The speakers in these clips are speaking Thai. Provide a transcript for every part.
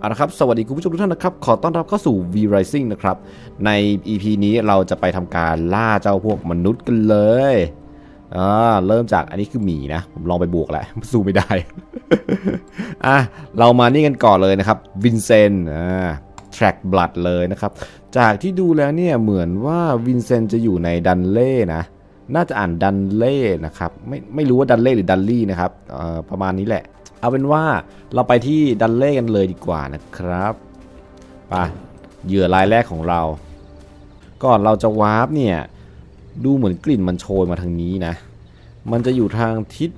เอาละครับสวัสดีคุณผู้ชมทุกท่านนะครับ ขอต้อนรับเข้าสู่ V Rising นะครับ ใน EP นี้เราจะไปทำการล่าเจ้าพวกมนุษย์กันเลยอ่าเริ่มจากอันนี้คือหมีนะ ผมลองไปบวกแล้วสู้ไม่ได้ อะ เรามานี่กันก่อนเลยนะครับวินเซนอ่า track blood เลยนะครับ จากที่ดูแล้วเนี่ยเหมือนว่าวินเซนต์จะอยู่ในดันเล่นะ น่าจะอ่านดันเล่นะครับ ไม่ไม่รู้ว่าดันเล่หรือดันลี่นะครับอ่อประมาณนี้แหละ เอาเป็นว่าเราไปที่ดันเล่กันเลยดีกว่านะครับไปเหยื่อรายแรกของเรา ก่อนเราจะวาร์ปเนี่ย ดูเหมือนกลิ่นมันโชยมาทางนี้นะ มันจะอยู่ทางทิศ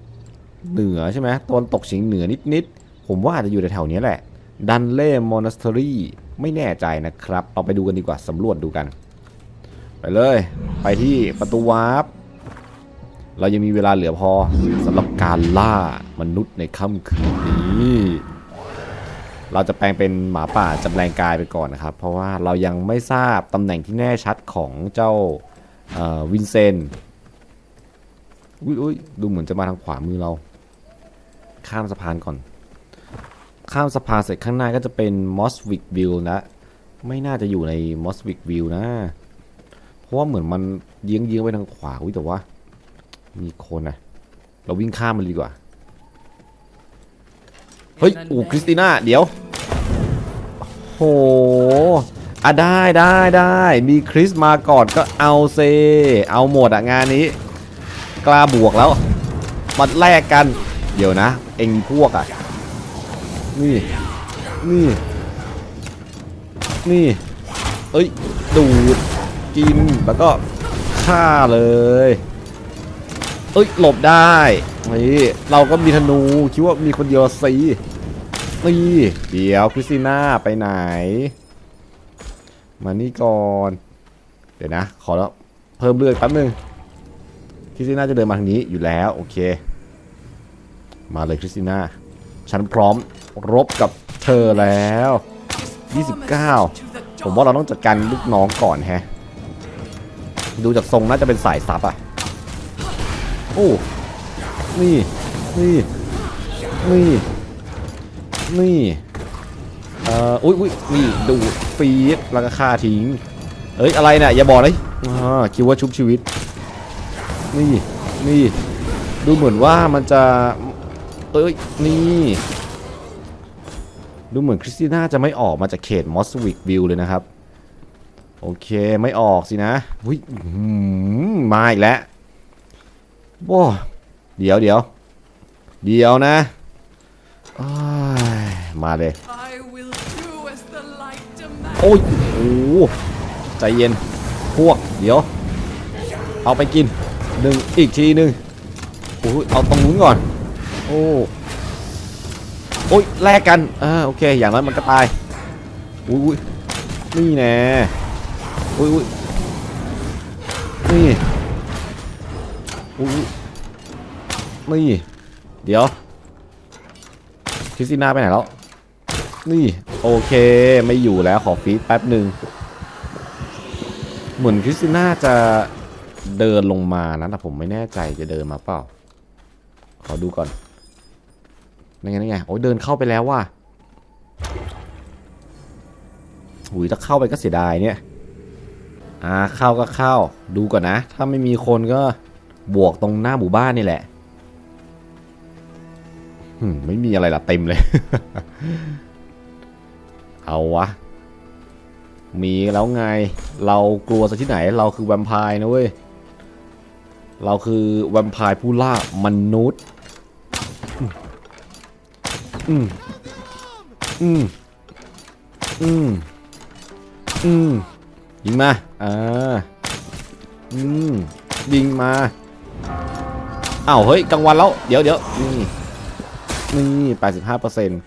เหนือใช่ไหมตอนตกเฉียงเหนือนิดๆ ผมว่าอาจจะอยู่แถวๆนี้แหละ ดันเล่มอนัสเทอรี่ไม่แน่ใจนะครับ เราไปดูกันดีกว่าสำรวจดูกัน ไปเลย ไปที่ประตูวาร์ป เรายังมีเวลาเหลือพอสำหรับการล่ามนุษย์ในค่ำคืนนี้ เราจะแปลงเป็นหมาป่าจำแรงกายไปก่อนนะครับ เพราะว่าเรายังไม่ทราบตำแหน่งที่แน่ชัดของเจ้าวินเซนต์อุ้ยยดูเหมือนจะมาทางขวามือเรา ข้ามสะพานก่อน ข้ามสะพานเสร็จข้างหน้าก็จะเป็นมอสวิกวิวนะ ไม่น่าจะอยู่ในมอสวิกวิวนะ เพราะว่าเหมือนมันยิงเยื้องๆไปทางขวาอุ้ยแต่ว่า มีคนนะเราวิ่งข้ามมันเลยดีกว่า เฮ้ยโอ้คริสติน่า เดี๋ยว โหอะได้ได้ได้ มีคริสมาก่อนก็เอาเซ เอาหมดอะงานนี้ กล้าบวกแล้วมาแลกกัน เดี๋ยวนะ เอ็งพวกอะนี่ นี่ นี่ เอ้ย ดูด กิน แล้วก็ฆ่าเลย เอ้ยหลบได้นี่เราก็มีธนูคิดว่ามีคนเดียวสินี่เดี๋ยวคริสติน่าไปไหน มานี่ก่อน เดี๋ยวนะ ขอแล้วเพิ่มเลือดแป๊บนึงคริสติน่าจะเดินมาทางนี้อยู่แล้วโอเค มาเลยคริสติน่าฉันพร้อมรบกับเธอแล้ว 29 ผมว่าเราต้องจัดการลูกน้องก่อนแฮะ ดูจากทรงน่าจะเป็นสายซับอะ โอ้นี่นี่นี่นี่เอ่ออุ้ยอุ้ยนี่ดูฟีดแล้วก็ฆ่าทิ้งเอ้ยอะไรเนี่ยอย่าบอกเลยอ่าคิดว่าชุบชีวิต นี่นี่ดูเหมือนว่ามันจะเอ้ยนี่ดูเหมือนคริสติน่าจะไม่ออกมาจากเขตมอสวิกวิวเลยนะครับ โอเคไม่ออกสินะอุ้ยมาอีกแล้ว ว้าเดี๋ยวเดี๋ยวเดี๋ยวนะอ้ายมาเลย I will do as the light demands. โอ้ยโอ้โหใจเย็น พวก เดี๋ยว เอาไปกินหนึ่งอีกทีหนึ่งโอ้ยเอาตรงนู้นก่อน โอ้ โอ้ยแลกกันอ่าโอเค อย่างน้อยมันก็ตายอุ้ยอุ้ยนี่แน่อุ้ยอุ้ยนี่ อุ้ยนี่เดี๋ยวคริสติน่าไปไหนแล้วนี่โอเคไม่อยู่แล้วขอฟีดแป๊บหนึ่งเหมือนคริสติน่าจะเดินลงมานะแต่ผมไม่แน่ใจจะเดินมาเปล่า ขอดูก่อนนั่นไงนั่นไงโอ้ยเดินเข้าไปแล้วว่ะหุยถ้าเข้าไปก็เสียดายเนี่ยอ่าเข้าก็เข้าดูก่อนนะ ถ้าไม่มีคนก็ บวกตรงหน้าหมู่บ้านนี่แหละหไม่มีอะไรละเต็มเลย เอาวะ มีแล้วไง เรากลัวซะที่ไหน เราคือแวมไพร์นะเว้ย เราคือแวมไพร์ผู้ล่ามนุษย์ อืม อืม อืม อืม ยิงมา อ่า อืม ยิงมา อ้าวเฮ้ยกลางวันแล้ว เดี๋ยวเดี๋ยวนี่นี่แปดสิบห้าเปอร์เซ็นต์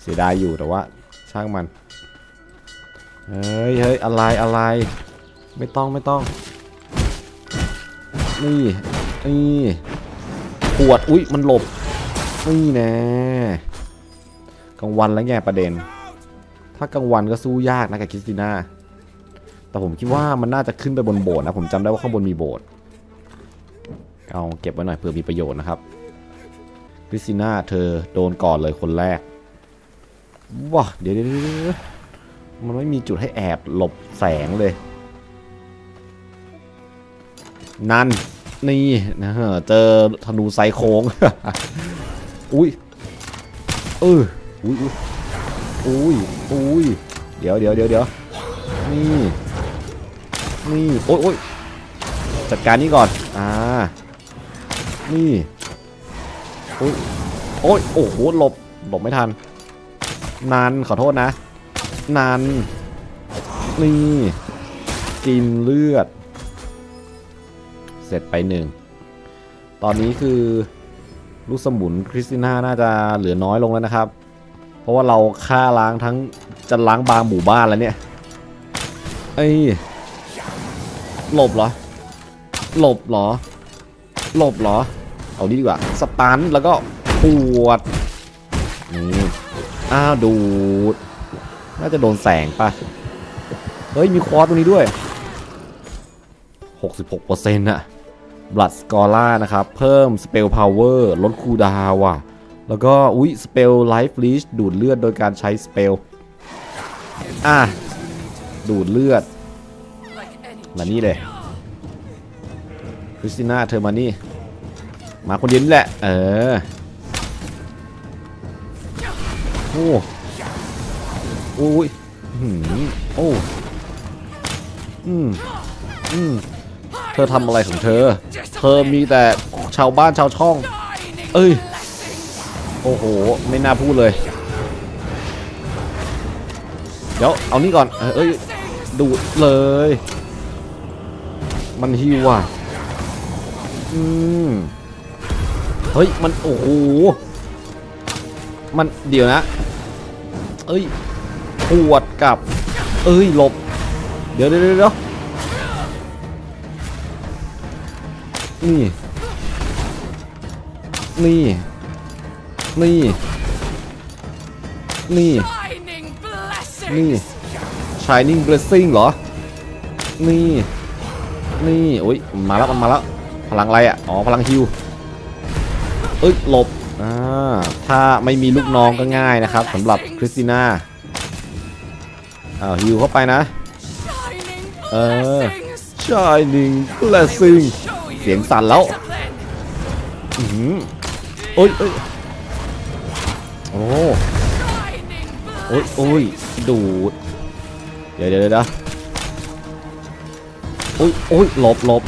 เสียดายอยู่แต่ว่า ช่างมัน เฮ้ยเฮ้ยอะไรอะไร ไม่ต้องไม่ต้อง นี่นี่ปวด อุ๊ยมันหลบ นี่แน่กลางวันแล้วไงประเด็น ถ้ากลางวันก็สู้ยากนะกับคริสติน่าแต่ผมคิดว่ามันน่าจะขึ้นไปบนโบสถ์นะ ผมจำได้ว่าข้างบนมีโบสถ์ เอาเก็บไว้หน่อยเผื่อมีประโยชน์นะครับคริสติน่าเธอโดนก่อนเลยคนแรกว้าเดี๋ยวเดี๋ยวเดี๋ยวเดี๋ยวมันไม่มีจุดให้แอบหลบแสงเลย นั่น นี่นะฮะเจอธนูไซโค้ง อุ้ยเอออุ้ยอุ้ยอุ้ยอุ้ยเดี๋ยวเดี๋ยวเดี๋ยวเดี๋ยวนี่ นี่ โอ้ยโอ้ยจัดการนี่ก่อน อ่า นี่โอ้ยโอ้ยโอ้โหหลบหลบไม่ทันนันขอโทษนะนันนี่กินเลือด เสร็จไปหนึ่ง ตอนนี้คือลูกสมุนคริสติน่าน่าจะเหลือน้อยลงแล้วนะครับ เพราะว่าเราฆ่าล้างทั้งจะล้างบางหมู่บ้านแล้วเนี่ยเอ้หลบเหรอ หลบเหรอ หลบเหรอ เอานี่ดีกว่าสตันแล้วก็ปวด นี่ อ้าวดูด น่าจะโดนแสงป่ะ เฮ้ย มีคอร์สตรงนี้ด้วย 66%อะบลัดสกอร่านะครับ เพิ่มสเปลพาวเวอร์ลดคูดาว่ะ แล้วก็ อุ๊ย สเปลไลฟ์ลีชดูดเลือดโดยการใช้สเปล อะ ดูดเลือดมานี่เลยคริสติน่าเธอมานี่ มาคนเดียวนี่แหละ เออ โอ้โอ้ยหืมโอ้อืมอืมเธอทำอะไรของเธอ เธอมีแต่ชาวบ้านชาวช่อง เอ้ย โอ้โห ไม่น่าพูดเลย เดี๋ยว เอานี่ก่อน เออเอ้ย ดูดเลย มันฮิวอะ อืม เฮ้ย มัน โอ้โห มันเดี๋ยวนะ เอ้ยปวดกับ เอ้ย หลบ เดี๋ยวเดี๋ยวเดี๋ยวนี่ นี่ นี่ นี่ นี่ Shining Blessing เหรอ นี่ นี่ โอ้ย มาแล้ว มันมาแล้ว พลังอะไรอะ อ๋อ พลังฮิว เอ้ยหลบอ่าถ้าไม่มีลูกน้องก็ง่ายนะครับสำหรับคริสติน่าอ้าวฮิวเข้าไปนะ เออ Shining Blessing เสียงสั่นแล้วอื้อหือโอ้ยเอ้ยโอ้โอ้ยโอ้ยดูด เดี๋ยวเดี๋ยวเดี๋ยวโอ้ยโอ้ยหลบหลบ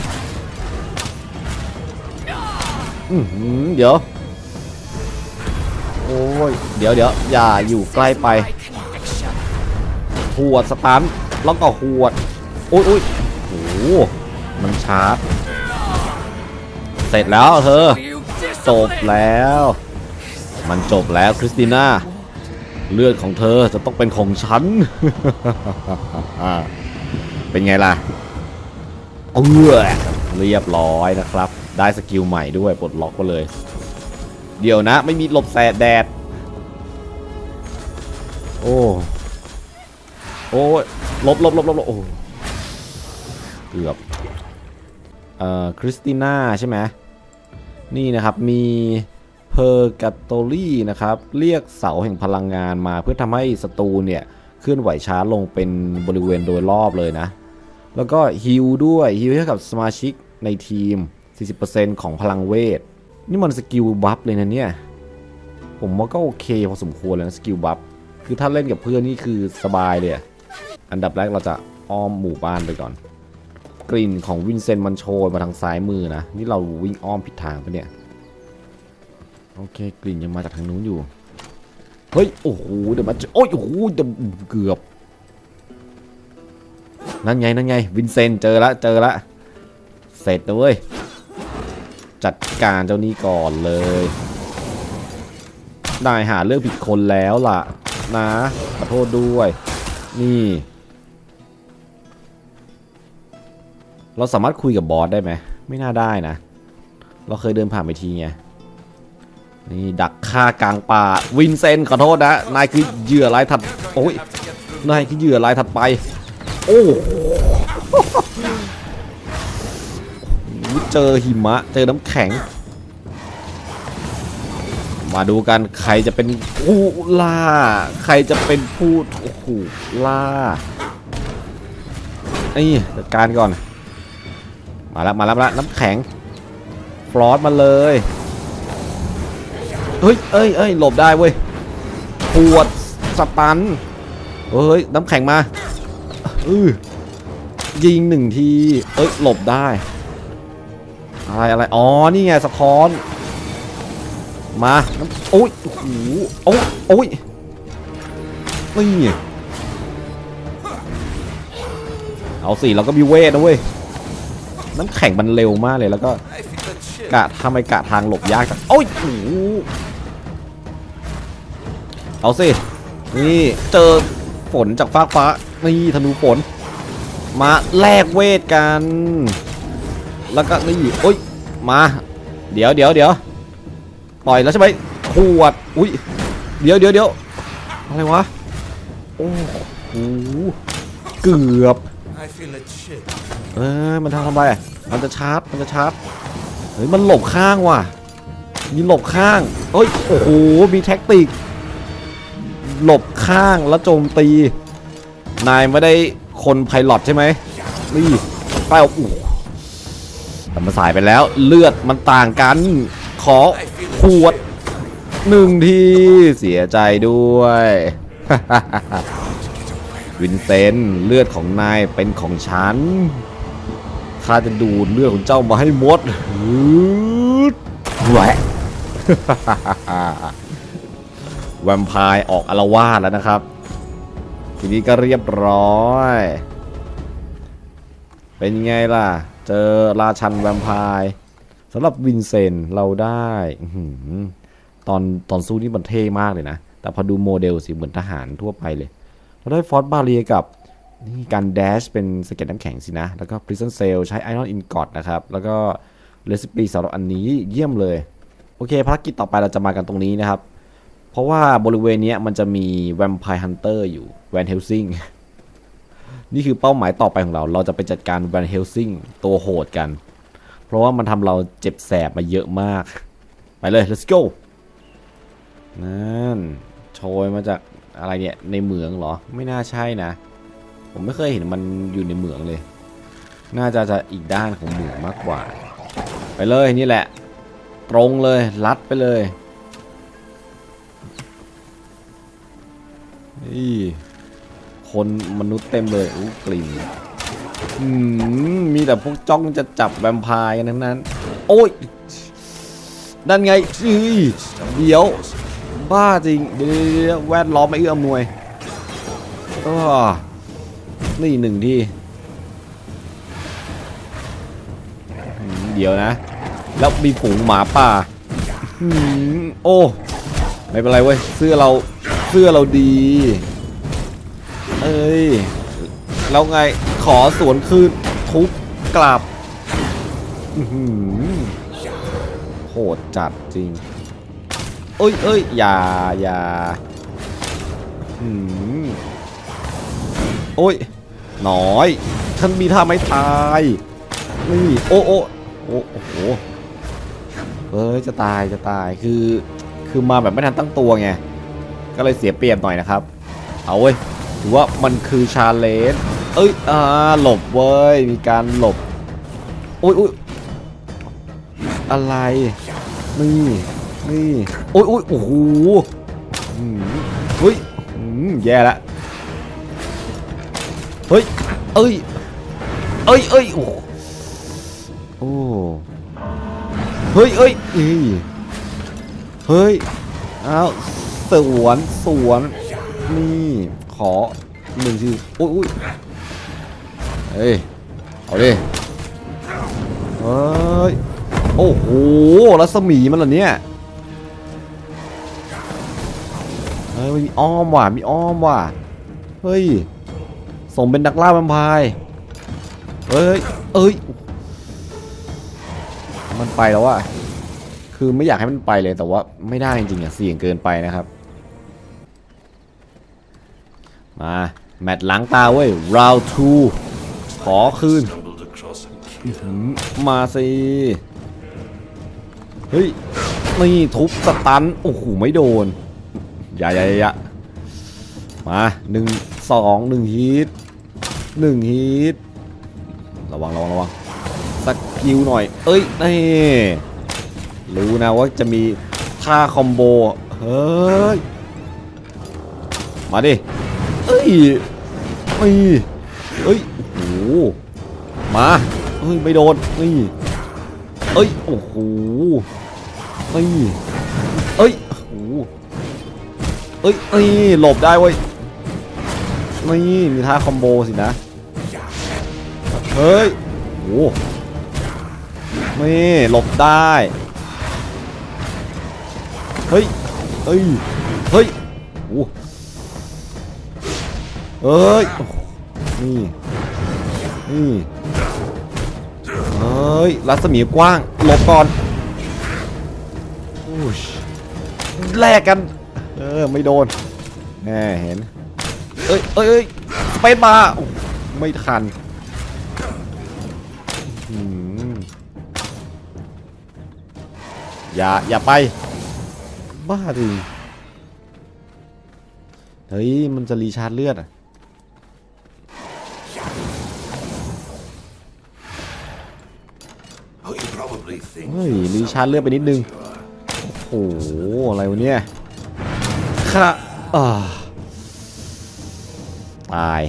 อือหือเดี๋ยว โอ้ย เดี๋ยวเดี๋ยวอย่าอยู่ใกล้ไปหวดสตันแล้วก็หวดโอ้ยโอ้ยโอ้โหมันชาร์จ เสร็จแล้วเธอ จบแล้ว มันจบแล้วคริสติน่า เลือดของเธอจะต้องเป็นของฉัน เป็นไงล่ะ เออเรียบร้อยนะครับ ได้สกิลใหม่ด้วยปลดล็อกไปเลย เดี๋ยวนะ ไม่มีหลบแสดแดด โอ้โอ้หลบหลบหลบหลบหลบโอ้เกือบเอ่อคริสติน่าใช่ไหมนี่นะครับมีเพอร์ก t โตลี่นะครับ เรียกเสาแห่งพลังงานมาเพื่อทำให้ศัตรูเนี่ยเคลื่อนไหวช้าลงเป็นบริเวณโดยรอบเลยนะ แล้วก็ฮิลด้วยฮิลให้กับสมาชิกในทีม 40%ของพลังเวท นี่มันสกิลบัฟเลยนะเนี่ย ผมว่าก็โอเคพอสมควรเลยนะสกิลบัฟ คือถ้าเล่นกับเพื่อนนี่คือสบายเลยอันดับแรกเราจะอ้อมหมู่บ้านไปก่อน กลิ่นของวินเซนต์มันโชยมาทางซ้ายมือนะ นี่เราวิ่งอ้อมผิดทางไปเนี่ย โอเคกลิ่นยังมาจากทางนู้นอยู่ เฮ้ย โอ้โหเดี๋ยวมาเจอโอ้ยโอ้โหเดี๋ยวเกือบนั่นไงนั่นไงวินเซนต์เจอละเจอละเสร็จนะเว้ย จัดการเจ้านี้ก่อนเลยได้หาเรื่องผิดคนแล้วล่ะ นะขอโทษด้วย นี่ เราสามารถคุยกับบอสได้ไหม ไม่น่าได้นะ เราเคยเดินผ่านไปทีไง นี่ดักฆ่ากลางป่า วินเซนต์ขอโทษนะ นายคือเหยื่อรายถัด โอ้ย นายคือเหยื่อรายถัดไป โอ้โห เจอหิมะ เจอน้ำแข็ง มาดูกันใครจะเป็นผู้ล่า ใครจะเป็นผู้โอ้โหล่านี่จัดการก่อน มาแล้วมาแล้วมาแล้วน้ำแข็งฟลอสมาเลยเฮ้ยเอ้ยเอ้ยหลบได้เว้ยปวดสตันเฮ้ยน้ำแข็งมาอือยิงหนึ่งที เอ้ยหลบได้ อะไรอะไร อ๋อ นี่ไงสะท้อน มาโอ้ยโอ้โหโอ้ยโอ้ยนี่เอาสิเราก็มีเวทนะเว้ยน้ำแข็งมันเร็วมากเลยแล้วก็กะทำไมกะทางหลบยากจังโอ้ยโอ้เอาสิ นี่เจอฝนจากฟ้ากฟ้า นี่ธนูฝน มาแลกเวทกัน แล้วก็นี่โอ้ยมา เดี๋ยวเดี๋ยวเดี๋ยวปล่อยแล้วใช่ไหมขวดอุ้ยเดี๋ยวเดี๋ยวเดี๋ยวอะไรวะโอ้โหเกือบ I feel a chill. เอ้ยมันทำทำไรอะมันจะชาร์จมันจะชาร์จเฮ้ยมันหลบข้างว่ะมีหลบข้างเอ้ยโอ้โหมีแท็กติก หลบข้างแล้วโจมตี นายไม่ได้คนไพลอตใช่ไหมนี่ไปเอาอู้ แต่มันสายไปแล้วเลือดมันต่างกัน ขอขวดหนึ่งทีเสียใจด้วย วินเซนเลือดของนายเป็นของฉันข้าจะดูดเลือดของเจ้ามาให้หมดฮึดแหวะแวมไพร์ออกอารวาสแล้วนะครับ ทีนี้ก็เรียบร้อย เป็นไงล่ะ เจอราชันแวมไพร์สำหรับวินเซนต์เราได้ตอนตอนสู้นี่มันเท่มากเลยนะ แต่พอดูโมเดลสิเหมือนทหารทั่วไปเลย เราได้ฟอสบาเรียกับนี่การแดชเป็นสเก็ตน้ำแข็งสินะ แล้วก็ Prison Cell ใช้ Iron Ingot นะครับ แล้วก็เรซิปีสำหรับอันนี้เยี่ยมเลย โอเคภารกิจต่อไปเราจะมากันตรงนี้นะครับ เพราะว่าบริเวณนี้มันจะมีแวมไพร์ฮันเตอร์อยู่แวนเฮลซิง นี่คือเป้าหมายต่อไปของเรา เราจะไปจัดการแวนเฮลซิงตัวโหดกัน เพราะว่ามันทำเราเจ็บแสบมาเยอะมาก ไปเลย let's go นั่นโชยมาจากอะไรเนี่ย ในเหมืองเหรอ ไม่น่าใช่นะ ผมไม่เคยเห็นมันอยู่ในเหมืองเลย น่าจะจะอีกด้านของเหมืองมากกว่า ไปเลยนี่แหละ ตรงเลย ลัดไปเลยนี่ คนมนุษย์เต็มเลยอู้กลิ่นมมีแต่พวกจ้องจะจับแวมไพร์กันทั้งนั้น โอ้ยนั่นไงเดี๋ยว บ้าจริงเดี๋ยวเดเดเวแวดล้อมไม่เอื้ออำนวยอ้อนี่หนึ่งที่ เดี๋ยวนะ แล้วมีฝูงหมาป่าอืมโอ้ ไม่เป็นไรเว้ยเสื้อเราเสื้อเราดี เอ้ย แล้วไงขอสวนคืนทุบกลับโหดจัดจริง เอ้ยเอ้ยอย่าอย่าโอ้ยน้อย ฉันมีท่าไม่ตาย นี่ โอ้โอ้โอ้โอ้โหเอ้ย จะตายจะตายคือ คือมาแบบไม่ทันตั้งตัวไง ก็เลยเสียเปรียบหน่อยนะครับ เอาเว้ย ถือว่ามันคือชาเลนจ์เอ้ยอ่าหลบเว้ย มีการหลบโอ้ยโอ้ยอะไร นี่ นี่โอ้ยโอ้ยโอ้โหอืมเฮ้ยอืมแย่ละเฮ้ย เอ้ย เอ้ยเอ้ยโอ้โหโอ้เฮ้ยเอ้ยเฮ้ย อ้าว สวน สวน นี่ อหนึ่งทีโอ้ยโอ้ยเฮ้ย เอาดิเฮ้ย โอ้โห รัศมีมันเหรอเนี่ยเฮ้ยมีอ้อมว่ะ มีอ้อมว่ะ เฮ้ยส่งเป็นนักล่าแวมไพร์เฮ้ย เอ้ย มันไปแล้วว่ะคือไม่อยากให้มันไปเลยแต่ว่าไม่ได้จริงๆอะเสี่ยงเกินไปนะครับ มาแมตช์ล้างตาเว้ย round two ขอคืน มาสิเฮ้ยนี่ทุบสตันโอ้โหไม่โดนอย่าอย่าอย่ามาหนึ่งสองหนึ่งฮีทหนึ่งฮีทระวังระวังระวังสกิลหน่อย เอ้ยนี่รู้นะว่าจะมีท่าคอมโบเฮ้ยมาดิ เอ้ยไม่เอ้ยโอ้โหมาเอ้ยไม่โดนนี่เอ้ยโอ้โหนี่เอ้ยโอ้โหเอ้ยนี่หลบได้เว้ยนี่มีท่าคอมโบสินะเฮ้ยโอ้โหนี่หลบได้เฮ้ยเฮ้ยเฮ้ยโอ้ เอ้ย นี่ นี่เฮ้ย รัศมีกว้างหลบก่อนอู้ชแลกกัน เออ ไม่โดน แน่เห็น เอ้ยเอ้ยเอ้ยสเปซมา ไม่ทันอย่า อย่าไป บ้าจริเฮ้ย มันจะรีชาร์จเลือดอะ เฮ้ยรีชาร์จเลือดไปนิดนึง โอ้โห อะไรวะเนี่ยค่ะอ่าตาย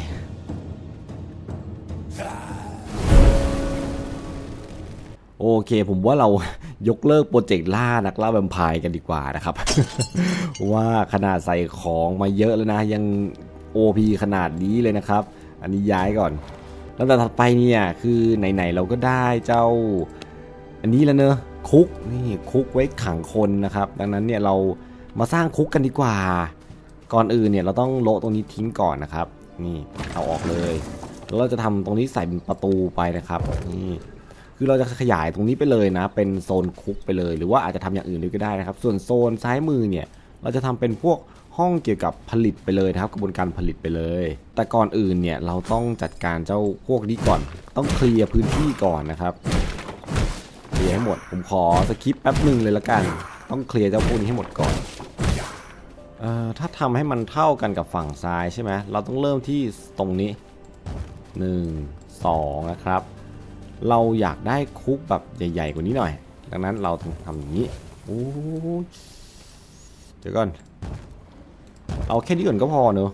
โอเคผมว่าเรายกเลิกโปรเจกต์ล่านักล่าแวมไพร์กันดีกว่านะครับ ว่าขนาดใส่ของมาเยอะแล้วนะ ยัง OP ขนาดนี้เลยนะครับ อันนี้ย้ายก่อนลำดับถัดไปเนี่ย คือไหน ๆ เราก็ได้เจ้า อันนี้แล้วเนอะคุกนี่คุกไว้ขังคนนะครับ ดังนั้นเนี่ยเรามาสร้างคุกกันดีกว่า ก่อนอื่นเนี่ยเราต้องโละตรงนี้ทิ้งก่อนนะครับ นี่เอาออกเลยแล้วเราจะทำตรงนี้ใส่เป็นประตูไปนะครับนี่คือเราจะขยายตรงนี้ไปเลยนะ เป็นโซนคุกไปเลย หรือว่าอาจจะทำอย่างอื่นด้วยก็ได้นะครับ ส่วนโซนซ้ายมือเนี่ยเราจะทำเป็นพวกห้องเกี่ยวกับผลิตไปเลยนะครับ กระบวนการผลิตไปเลย แต่ก่อนอื่นเนี่ยเราต้องจัดการเจ้าพวกนี้ก่อน ต้องเคลียร์พื้นที่ก่อนนะครับ ลียร์ให้หมด ผมขอสคิปแป๊บหนึ่งเลยละกัน ต้องเคลียร์เจ้าพวกนี้ให้หมดก่อนเอ่อถ้าทำให้มันเท่ากันกับฝั่งซ้ายใช่ไหมเราต้องเริ่มที่ตรงนี้ 1 2 นะครับ เราอยากได้คุกแบบใหญ่ๆกว่านี้หน่อย ดังนั้นเราต้องทำอย่างนี้โอ้ยเดี๋ยวก่อน เอาแค่นี้ก่อนก็พอเนอะ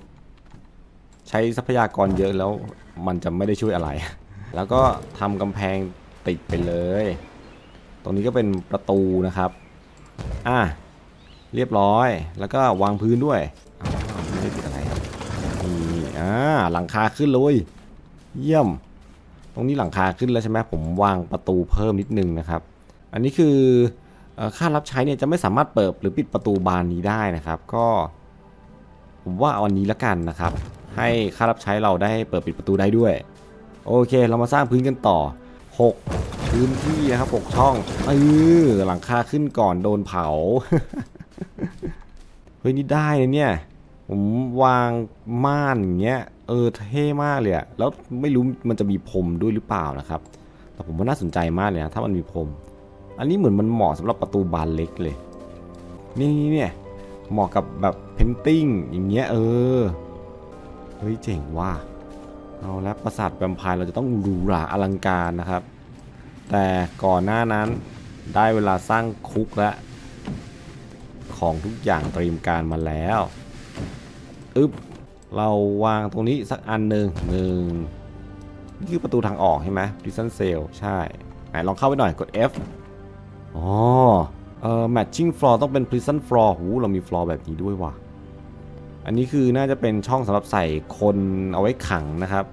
ใช้ทรัพยากรเยอะแล้วมันจะไม่ได้ช่วยอะไร แล้วก็ทำกำแพงติดไปเลย ตรงนี้ก็เป็นประตูนะครับ อะ เรียบร้อย แล้วก็วางพื้นด้วยไม่ได้ติดอะไรนี่อ่าหลังคาขึ้นเลย เยี่ยม ตรงนี้หลังคาขึ้นแล้วใช่ไหมผมวางประตูเพิ่มนิดนึงนะครับ อันนี้คือเอ่อค่ารับใช้เนี่ยจะไม่สามารถเปิดหรือปิดประตูบานนี้ได้นะครับ ก็ ผมว่าเอาอันนี้ละกันนะครับ ให้ค่ารับใช้เราได้เปิดปิดประตูได้ด้วย โอเค เรามาสร้างพื้นกันต่อ 6 พื้นที่นะครับ6ช่องเออหลังคาขึ้นก่อนโดนเผา เฮ้ยนี่ได้เลยเนี่ย ผมวางม่านอย่างเงี้ยเออเท่มากเลยอะแล้วไม่รู้มันจะมีพรมด้วยหรือเปล่านะครับ แต่ผมว่าน่าสนใจมากเลยนะถ้ามันมีพรม อันนี้เหมือนมันเหมาะสำหรับประตูบานเล็กเลยนี่นี่เนี่ยเหมาะกับแบบเพนติ้งอย่างเงี้ยเออ เฮ้ยเจ๋งว่ะ เอาแล้วปราสาทแวมไพร์เราจะต้องหรูหราอลังการนะครับ แต่ก่อนหน้านั้นได้เวลาสร้างคุกแล้วของทุกอย่างเตรียมการมาแล้วอึ๊บเราวางตรงนี้สักอันหนึ่งหนึ่งนี่คือประตูทางออกใช่ไหม prison cell ใช่ไหนลองเข้าไปหน่อยกด F อ๋อเอ่อ matching floor ต้องเป็น prison floor หูเรามี floor แบบนี้ด้วยว่ะ อันนี้คือน่าจะเป็นช่องสำหรับใส่คนเอาไว้ขังนะครับ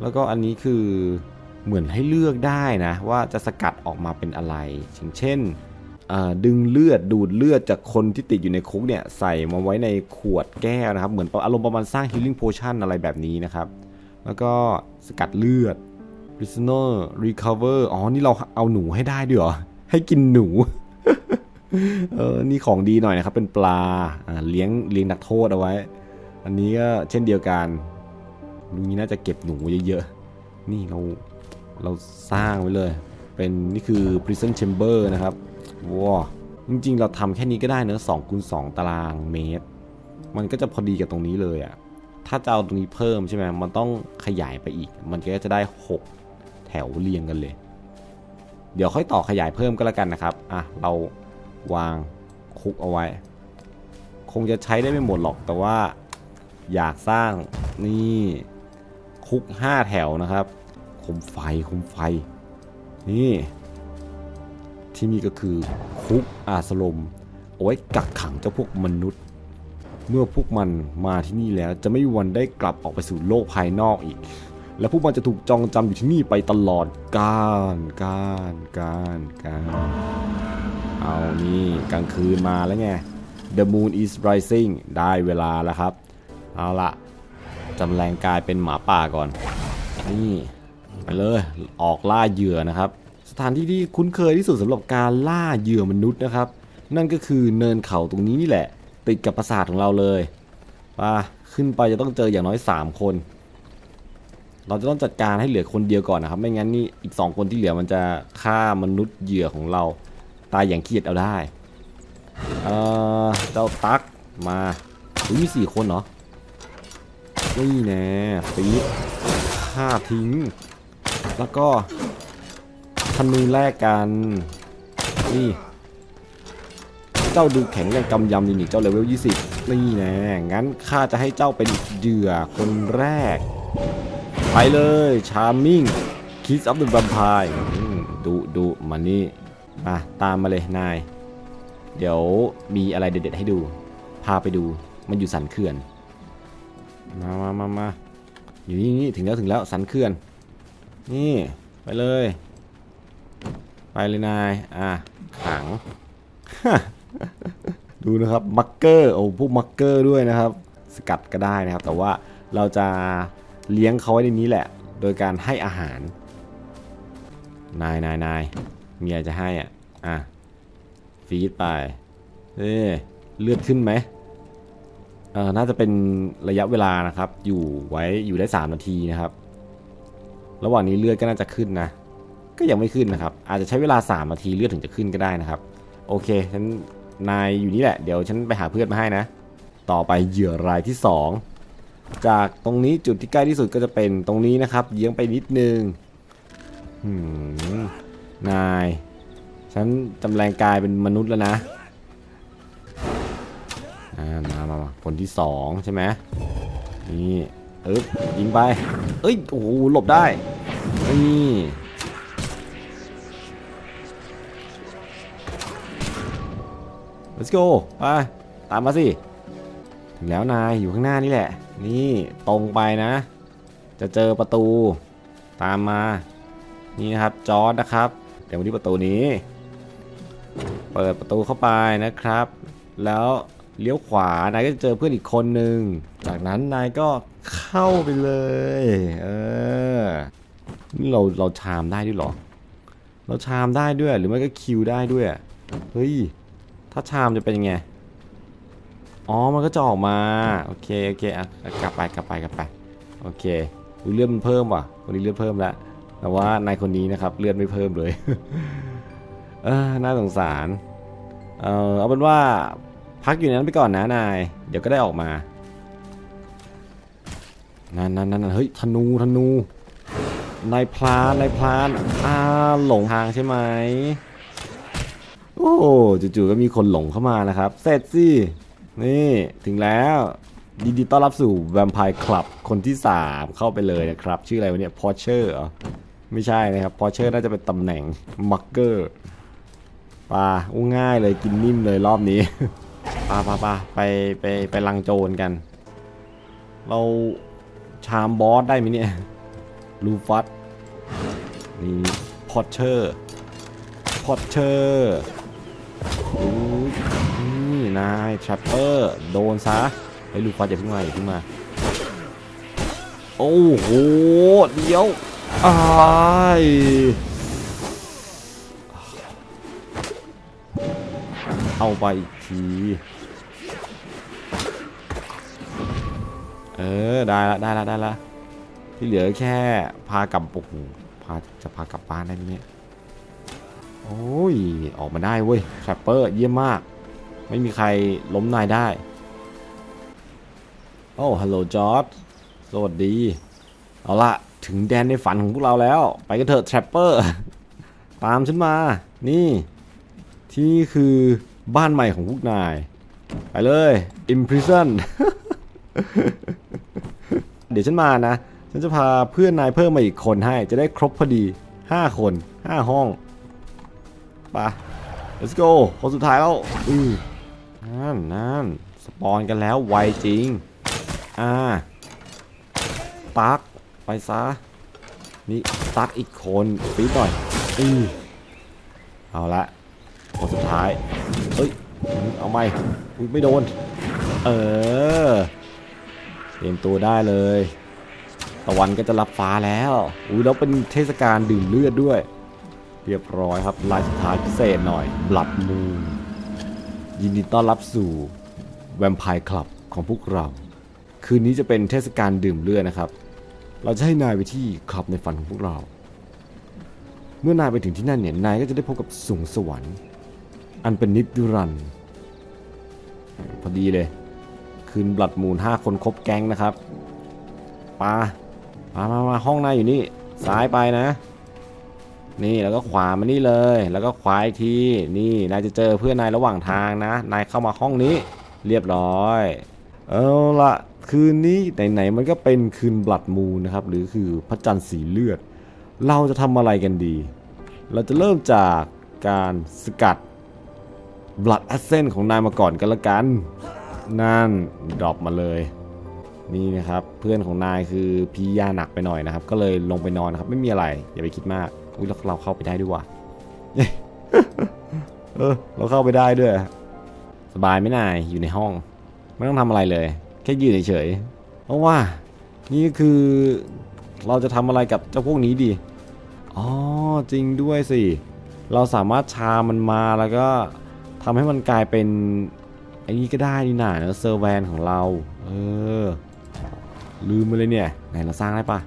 แล้วก็อันนี้คือเหมือนให้เลือกได้นะว่าจะสกัดออกมาเป็นอะไร เช่นเอ่อดึงเลือดดูดเลือดจากคนที่ติดอยู่ในคุกเนี่ยใส่มาไว้ในขวดแก้วนะครับ เหมือนอารมณ์ประมาณสร้าง healing potion อะไรแบบนี้นะครับ แล้วก็สกัดเลือด prisoner recover อ๋อ นี่เราเอาหนูให้ได้ด้วยเหรอ ให้กินหนู เออ นี่ของดีหน่อยนะครับ เป็นปลา เลี้ยงเลี้ยงนักโทษเอาไว้ อันนี้ก็เช่นเดียวกันลุงนี้น่าจะเก็บหนูเยอะๆ นี่เราเราสร้างไว้เลย เป็นนี่คือ prison chamber นะครับว้าวจริงๆ เราทำแค่นี้ก็ได้เนอะสองคูณสองตารางเมตร มันก็จะพอดีกับตรงนี้เลยอะ่ะถ้าจะเอาตรงนี้เพิ่มใช่ไหมมันต้องขยายไปอีก มันก็จะได้ 6 แถวเรียงกันเลย เดี๋ยวค่อยต่อขยายเพิ่มก็แล้วกันนะครับ อะ เราวางคุกเอาไว้ คงจะใช้ได้ไม่หมดหรอก แต่ว่า อยากสร้างนี่คุก 5 แถวนะครับคมไฟคมไฟ นี่ ที่นี่ก็คือคุกอาสลมเอาไว้กักขังเจ้าพวกมนุษย์ เมื่อพวกมันมาที่นี่แล้วจะไม่มีวันได้กลับออกไปสู่โลกภายนอกอีก และพวกมันจะถูกจองจำอยู่ที่นี่ไปตลอดกาลกาลกาลกาลเอานี่กลางคืนมาแล้วไง The moon is rising ได้เวลาแล้วครับ เอาละจำแรงกายเป็นหมาป่าก่อน นี่ไปเลยออกล่าเหยื่อนะครับ สถานที่ที่คุ้นเคยที่สุดสำหรับการล่าเหยื่อมนุษย์นะครับ นั่นก็คือเนินเขาตรงนี้นี่แหละ ติดกับปราสาทของเราเลยไป่ะขึ้นไปจะต้องเจออย่างน้อย 3 คน เราจะต้องจัดการให้เหลือคนเดียวก่อนนะครับ ไม่งั้นนี่อีก 2 คนที่เหลือมันจะฆ่ามนุษย์เหยื่อของเรา ตายอย่างเครียดเอาได้ เอ่อเจ้าตักมาอุ๊ยมีสี่คนเหรอ นี่แน่ปี๊ดฆ่าทิ้ง แล้วก็ธนูแลกกัน นี่ เจ้าดูแข็งแรงกำยำดีนี่เจ้าเลเวล 20 นี่แน่งั้นข้าจะให้เจ้าเป็นเหยื่อคนแรก ไปเลยชาร์มิงคิสอัพเดอะแวมพร์ดูดูมานี่มาตามมาเลยนาย เดี๋ยวมีอะไรเด็ดๆให้ดู พาไปดูมันอยู่สันเขื่อน มามามามาอยู่นี่นี่ถึงแล้วถึงแล้วสันเขื่อน นี่ไปเลย ไปเลยนาย อะขัง ดูนะครับ มักเกอร์ โอ้พวกมักเกอร์ด้วยนะครับ สกัดก็ได้นะครับ แต่ว่าเราจะเลี้ยงเขาไว้ในนี้แหละ โดยการให้อาหาร นายนายนายมีอะไรจะให้อะ อะ ฟีดไป เอ้เลือดขึ้นไหม น่าจะเป็นระยะเวลานะครับ อยู่ไว้อยู่ได้ 3 นาทีนะครับ ระหว่างนี้เลือดก็น่าจะขึ้นนะ ก็ยังไม่ขึ้นนะครับ อาจจะใช้เวลา 3 นาทีเลือดถึงจะขึ้นก็ได้นะครับ โอเคฉันนายอยู่นี่แหละ เดี๋ยวฉันไปหาเพื่อนมาให้นะ ต่อไปเหยื่อรายที่ 2 จากตรงนี้จุดที่ใกล้ที่สุดก็จะเป็นตรงนี้นะครับ เยื้องไปนิดนึงหืมนาย ฉันจำแรงกายเป็นมนุษย์แล้วนะ อ่ามามามาคนที่สองใช่ไหมนี่เอ๊บยิงไป เอ้ย โอ้โห หลบได้ นี่ let's go ไปตามมาสิ ถึงแล้วนายอยู่ข้างหน้านี่แหละ นี่ตรงไปนะ จะเจอประตูตามมา นี่นะครับจอร์ดนะครับ เดี๋ยวมาที่ประตูนี้ เปิดประตูเข้าไปนะครับ แล้ว เลี้ยวขวานายก็จะเจอเพื่อนอีกคนหนึ่งจากนั้นนายก็เข้าไปเลย เออนี่เราเราชามได้ด้วยหรอ เราชามได้ด้วยหรือไม่ก็คิวได้ด้วยเฮ้ยถ้าชามจะเป็นยังไงอ๋อมันก็จะออกมาโอเคโอเคอะกลับไปกลับไปกลับไปโอเคเลือดมันเพิ่มว่ะวันนี้เลือดเพิ่มแล้วแต่ว่านายคนนี้นะครับเลือดไม่เพิ่มเลยเออน่าสงสารเออเอาเป็นว่า พักอยู่ในนั้นไปก่อนนะนาย เดี๋ยวก็ได้ออกมา นั่นนั่นนั่นเฮ้ยธนูธนู นายพลานนายพลานอ่าหลงทางใช่ไหม โอ้จู่ๆก็มีคนหลงเข้ามานะครับ เสร็จสิ นี่ถึงแล้วยินดีต้อนรับสู่แวมไพร์คลับคนที่ 3 เข้าไปเลยนะครับ ชื่ออะไรวะเนี่ยพอเชอร์เหรอ ไม่ใช่นะครับพอเชอร์น่าจะเป็นตำแหน่งมักเกอร์ปลาอู้ง่ายเลยกินนิ่มเลยรอบนี้ ปาปาปาไปไปไปลังโจรกัน เราชามบอสได้ไหมเนี่ยลูฟัสนี่พอเชอร์พอเชอร์นี่นายแทรปเปอร์โดนซะไอ้ลูฟัสอย่าเพิ่งมาอย่าเพิ่งมา โอ้โหเดี๋ยวอ้าย เอาไปอีกที เออ ได้ละได้ละได้ละที่เหลือแค่พากลับโอ้โหพาจะพากลับบ้านได้ไหมเนี่ยโอ้ย ออกมาได้เว้ยแทปเปอร์เยี่ยมมาก ไม่มีใครล้มนายได้ โอ้ฮัลโหลจอร์ดสวัสดี เอาละถึงแดนในฝันของพวกเราแล้ว ไปกันเถอะแทรปเปอร์ ตามฉันมา นี่ ที่นี่คือ บ้านใหม่ของพวกนาย ไปเลย imprison เดี๋ยวฉันมานะ ฉันจะพาเพื่อนนายเพิ่มมาอีกคนให้ จะได้ครบพอดี 5 คน 5 ห้องไป let's go คนสุดท้ายแล้วอือนั่นนั่นสปอนกันแล้วไวจริง อ่าตักไปซะ นี่ตักอีกคนปีดหน่อยอือเอาละคนสุดท้าย เอาไม่ไม่โดน เออเตรียมตัวได้เลย ตะวันก็จะรับฟ้าแล้ว อุ้ยแล้วเป็นเทศกาลดื่มเลือดด้วย เรียบร้อยครับลายสุดท้ายพิเศษหน่อย Blood Moon ยินดีต้อนรับสู่แวมไพร์คลับของพวกเรา คืนนี้จะเป็นเทศกาลดื่มเลือดนะครับ เราจะให้นายไปที่คลับในฝันของพวกเรา เมื่อนายไปถึงที่นั่นเนี่ย นายก็จะได้พบกับสุงสวรรค์ อันเป็นนิจรันพอดีเลย คืนบลัดมูลห้าคนครบแก๊งนะครับปามามามาห้องนายอยู่นี่ ซ้ายไปนะ นี่แล้วก็ขวามานี่เลย แล้วก็ขวาอีกที นี่นายจะเจอเพื่อนนายระหว่างทางนะ นายเข้ามาห้องนี้ เรียบร้อย เอาละคืนนี้ไหนๆมันก็เป็นคืนบลัดมูลนะครับ หรือคือพระจันทร์สีเลือด เราจะทำอะไรกันดี เราจะเริ่มจากการสกัด บลัดแอสเซนของนายมาก่อนกันละกัน นั่นดรอปมาเลย นี่นะครับ เพื่อนของนายคือพียาหนักไปหน่อยนะครับ ก็เลยลงไปนอนนะครับ ไม่มีอะไร อย่าไปคิดมากอุ้ยแล้วเราเข้าไปได้ด้วยวะเออเราเข้าไปได้ด้วย สบายไหมนายอยู่ในห้อง ไม่ต้องทำอะไรเลย แค่ยืนเฉยๆเพราะว่า นี่คือเราจะทำอะไรกับเจ้าพวกนี้ดีอ๋อจริงด้วยสิ เราสามารถชามันมาแล้วก็ ทำให้มันกลายเป็นไอ้นี่ก็ได้นี่หนาเนอะเซอร์แวนของเรา เออ ลืมไปเลยเนี่ย ไหนเราสร้างได้ปะ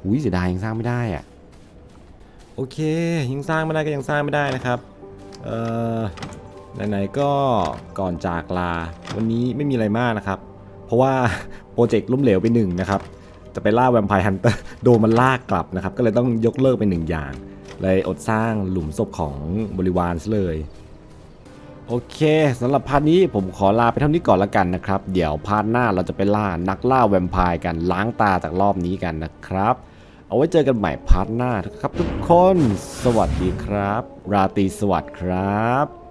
หุยเสียดายยังสร้างไม่ได้อะโอเค ยังสร้างไม่ได้ก็ยังสร้างไม่ได้นะครับ เอ่อไหนๆก็ก่อนจากลา วันนี้ไม่มีอะไรมากนะครับ เพราะว่าโปรเจกต์ล้มเหลวไปหนึ่งนะครับ จะไปล่าแวมไพร์ฮันเตอร์โดนมันลากกลับนะครับ ก็เลยต้องยกเลิกไปหนึ่งอย่าง เลยอดสร้างหลุมศพของบริวารซะเลย โอเคสำหรับพาร์ทนี้ผมขอลาไปเท่านี้ก่อนละกันนะครับ เดี๋ยวพาร์ทหน้าเราจะไปล่านักล่าแวมไพร์กันล้างตาจากรอบนี้กันนะครับ เอาไว้เจอกันใหม่พาร์ทหน้านะครับทุกคน สวัสดีครับ ราตรีสวัสดิ์ครับ